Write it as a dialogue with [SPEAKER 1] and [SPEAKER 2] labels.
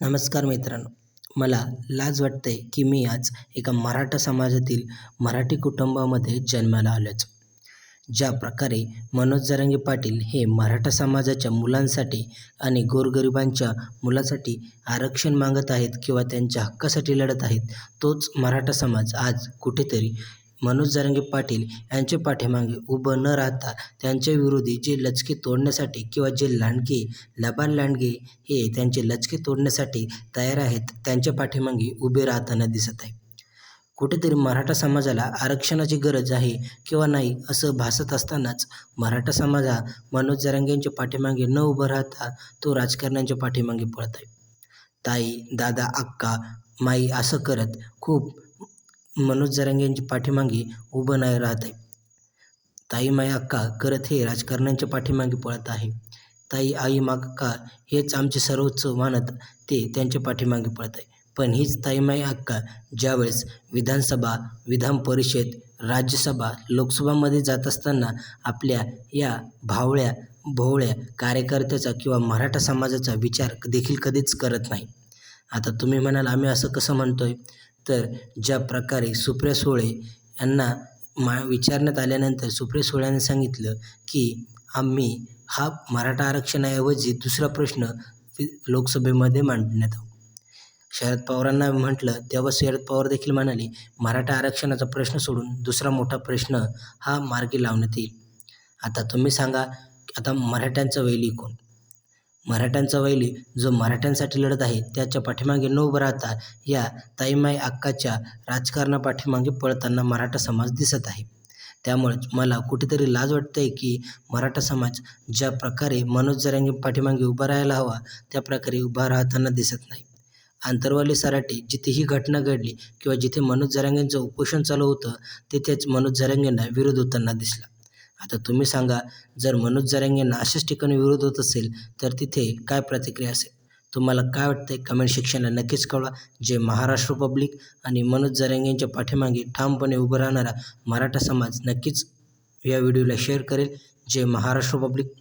[SPEAKER 1] नमस्कार मित्रांनो. मला लाज वाटते की मी आज एका मराठा समाजातील मराठी कुटुंबामध्ये जन्माला आलोच. ज्या प्रकारे मनोज जरांगे पाटील हे मराठा समाजाच्या मुलांसाठी आणि गोरगरिबांच्या मुलासाठी आरक्षण मागत आहेत किंवा त्यांच्या हक्कासाठी लढत आहेत तोच मराठा समाज आज कुठेतरी मनोज जरांगे पाटील यांच्या पाठीमागे उभं न राहता त्यांच्या विरोधी जे लचके तोडण्यासाठी किंवा जे लांडगे लबाड लांडगे हे त्यांचे लचके तोडण्यासाठी तयार आहेत त्यांच्या पाठीमागे उभे राहताना दिसत आहे. कुठेतरी मराठा समाजाला आरक्षणाची गरज आहे किंवा नाही असं भासत असतानाच मराठा समाज हा मनोज जरांगेंच्या पाठीमागे न उभं राहता तो राजकारण्यांच्या पाठीमागे पळत आहे. ताई दादा अक्का माई असं करत खूप मनोज जरांगेंच्या पाठीमागे उभं नाही राहत आहे. ताई माई अक्का करत हे राजकारण्यांच्या पाठीमागे पळत आहे? ताई आई माका हेच आमचे सर्वोच्च मानत ते त्यांच्या पाठीमागे पळत आहे. पण हीच ताईमाई अक्का ज्यावेळेस विधानसभा विधान परिषद राज्यसभा लोकसभामध्ये जात असताना आपल्या या भावळ्या भोवळ्या कार्यकर्त्याचा किंवा मराठा समाजाचा विचार देखील कधीच करत नाही. आता तुम्ही म्हणाल आम्ही असं कसं म्हणतो आहे तर ज्या प्रकारे सुप्रिया सुळे यांना मा विचारण्यात आल्यानंतर सुप्रिया सुळे यांनी सांगितलं की आम्ही हा मराठा आरक्षणाऐवजी दुसरा प्रश्न लोकसभेमध्ये मांडण्यात आला शरद पवारांना म्हटलं तेव्हा शरद पवार देखील म्हणाले मराठा आरक्षणाचा प्रश्न सोडून दुसरा मोठा प्रश्न हा मार्गी लावण्यात येईल. आता तुम्ही सांगा आता मराठ्यांचा वैली कोण? मराठ्यांचा वैली जो मराठ्यांसाठी लढत आहे त्याच्या पाठीमागे न उभं राहता या ताईमाई अक्काच्या राजकारणापाठीमागे पळताना मराठा समाज दिसत आहे. त्यामुळेच मला कुठेतरी लाज वाटते आहे की मराठा समाज ज्या प्रकारे मनोज जरांगे पाठीमागे उभा राहायला हवा त्या प्रकारे उभा राहताना दिसत नाही. आंतरवाली सराटे जिथे ही घटना घडली किंवा जिथे मनोज जरांगेंचं उपोषण चालू होतं तिथेच मनोज जरांगेंना विरोध होताना दिसला. आता तुम्ही सांगा जर मनोज जरांगेंना अशाच ठिकाणी विरोध होत असेल तर तिथे काय प्रतिक्रिया असेल? तुम्हाला काय वाटतंय? कमेंट शिक्षणला नक्कीच कळवा. जे महाराष्ट्र पब्लिक आणि मनोज जरांगेंच्या पाठीमागे ठामपणे उभं राहणारा मराठा समाज नक्कीच या व्हिडिओला शेअर करेल. जे महाराष्ट्र पब्लिक